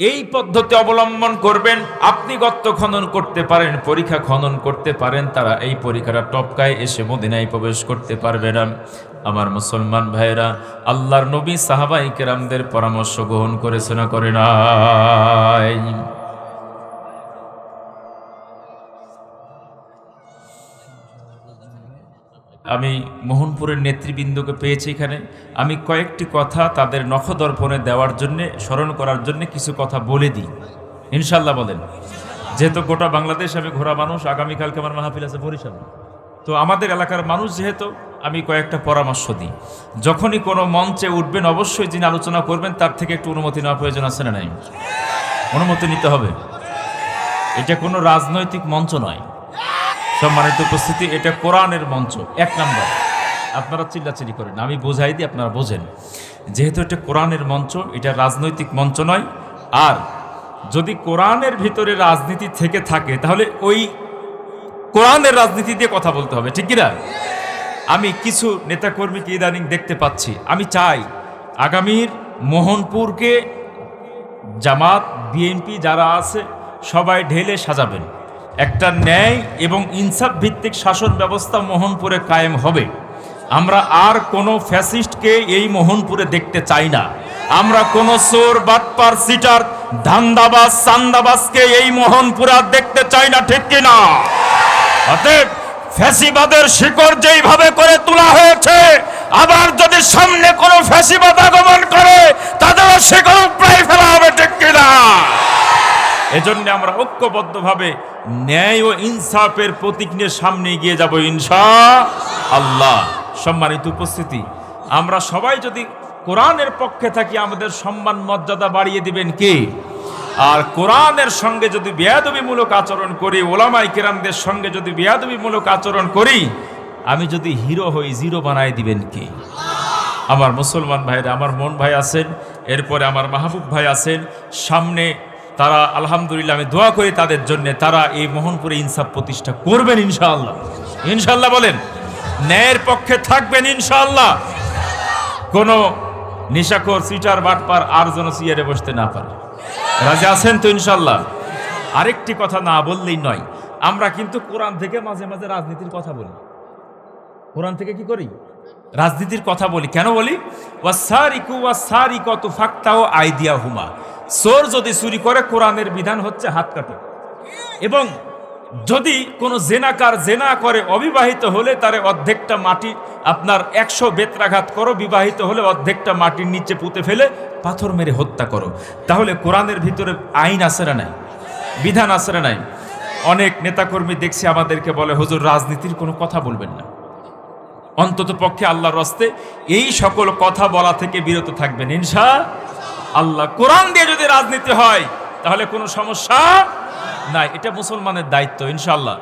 এই পদ্ধতি অবলম্বন করবেন, আপনি গর্ত খনন করতে পারেন, পরীক্ষা খনন করতে পারেন, তারা এই পরীক্ষাটা টপকায় এসে মদিনায় প্রবেশ করতে পারবে না। আমার মুসলমান ভাইরা আল্লাহর নবী সাহাবাই কেরামদের পরামর্শ গ্রহণ করেছে না করে নাই? আমি মোহনপুরের নেতৃবৃন্দকে পেয়েছি এখানে। আমি কয়েকটি কথা তাদের নখদর্পণে দেওয়ার জন্যে, স্মরণ করার জন্যে কিছু কথা বলে দিই। ইনশাল্লাহ বলেন, যেহেতু গোটা বাংলাদেশ আমি ঘোরা মানুষ, আগামীকালকে আমার মাহফিল আছে বরিশাল। তো আমাদের এলাকার মানুষ যেহেতু, আমি কয়েকটা পরামর্শ দিই। যখনই কোনো মঞ্চে উঠবেন, অবশ্যই যিনি আলোচনা করবেন, তার থেকে একটু অনুমতি নেওয়া প্রয়োজন আছে না নাই? অনুমতি নিতে হবে। এটা কোনো রাজনৈতিক মঞ্চ নয়। সম্মানিত উপস্থিতি, এটা কোরআনের মঞ্চ। এক নাম্বার। আপনারা চিল্লাচিল্লি করেন। আমি বোঝাই দিই, আপনারা বোঝেন। যেহেতু এটা কোরআনের মঞ্চ, এটা রাজনৈতিক মঞ্চ নয়। আর যদি কোরআনের ভিতরে রাজনীতি থেকে থাকে, তাহলে ওই কোরআনের রাজনীতি দিয়ে কথা বলতে হবে, ঠিক কিনা? আমি কিছু নেতাকর্মীকে ইদানিং দেখতে পাচ্ছি। আমি চাই আগামীর মোহনপুরকে জামাত, বিএনপি যারা আছে, সবাই ঢেলে সাজাবেন। একটা ন্যায় এবং ইনসাফ ভিত্তিক শাসন ব্যবস্থা মোহনপুরে কায়েম হবে। আমরা আর কোনো ফ্যাসিস্টকে এই মোহনপুরে দেখতে চাই না। আমরা কোনো চোর, বাটপার, সিটার, ধান্দাবাজ, সান্দাবাজকে এই মোহনপুরে আর দেখতে চাই না, ঠিক কিনা অতএব ফ্যাসিবাদের শিকড় যেইভাবে করে তোলা হয়েছে, আবার যদি সামনে কোনো ফ্যাসিবাদ আগমন করে, তাদেরও শিকড় প্রায় ফেলা হবে ঠিক কিনা এজন্য আমরা ঐক্যবদ্ধভাবে ন্যায় ও ইনসাফের প্রতীক নিয়ে সামনে এগিয়ে যাব, ইনশা আল্লাহ। সম্মানিত উপস্থিতি, আমরা সবাই যদি কোরআনের পক্ষে থাকি, আমাদের সম্মান মর্যাদা বাড়িয়ে দিবেন কে? আর কোরআনের সঙ্গে যদি বেয়াদবিমূলক আচরণ করি ওলামাই কেরামদের সঙ্গে যদি বেয়াদবিমূলক আচরণ করি, আমি যদি হিরো হই, জিরো বানায় দিবেন কে? আমার মুসলমান ভাইরা, আমার মন ভাই আছেন, এরপরে আমার মাহবুব ভাই আছেন, সামনে তারা আলহামদুলিল্লাহ আমি দোয়া করি তাদের জন্য, তারা এই মোহনপুরে ইনসাফ প্রতিষ্ঠা করবেন ইনশাআল্লাহ। ইনশাআল্লাহ বলেন, ন্যায়ের পক্ষে থাকবেন ইনশাআল্লাহ। কোনো নিশাখোর, সিটার, বাটপার আর যেন সিয়ারে বসতে না পারে। রাজি আছেন তো ইনশাল্লাহ আরেকটি কথা না বললেই নয়, আমরা কিন্তু কোরআন থেকে মাঝে মাঝে রাজনীতির কথা বলি। কোরআন থেকে কি করি? রাজনীতির কথা বলি। কেন বলি? ওয়াসারিকু ওয়াসারিকতু ফাক্তাও আইদিয়া হুমা চোর যদি চুরি করে, কোরআনের বিধান হচ্ছে হাত কাটো এবং যদি কোনো জেনাকার জেনা করে অবিবাহিত হলে, তার অর্ধেকটা মাটি আপনার একশো বেত্রাঘাত করো, বিবাহিত হলে অর্ধেকটা মাটির নিচে পুঁতে ফেলে, পাথর মেরে হত্যা করো। তাহলে কোরআনের ভিতরে আইন না নাই? বিধান না নাই? অনেক নেতাকর্মী দেখছি আমাদেরকে বলে, হুজুর, রাজনীতির কোনো কথা বলবেন না। অন্তত পক্ষে আল্লাহর রস্তে এই সকল কথা বলা থেকে বিরত থাকবেন। ইনশা আল্লাহ, কোরআন দিয়ে যদি রাজনীতি হয় তাহলে কোনো সমস্যা নাই। এটা মুসলমানের দায়িত্ব ইনশাআল্লাহ।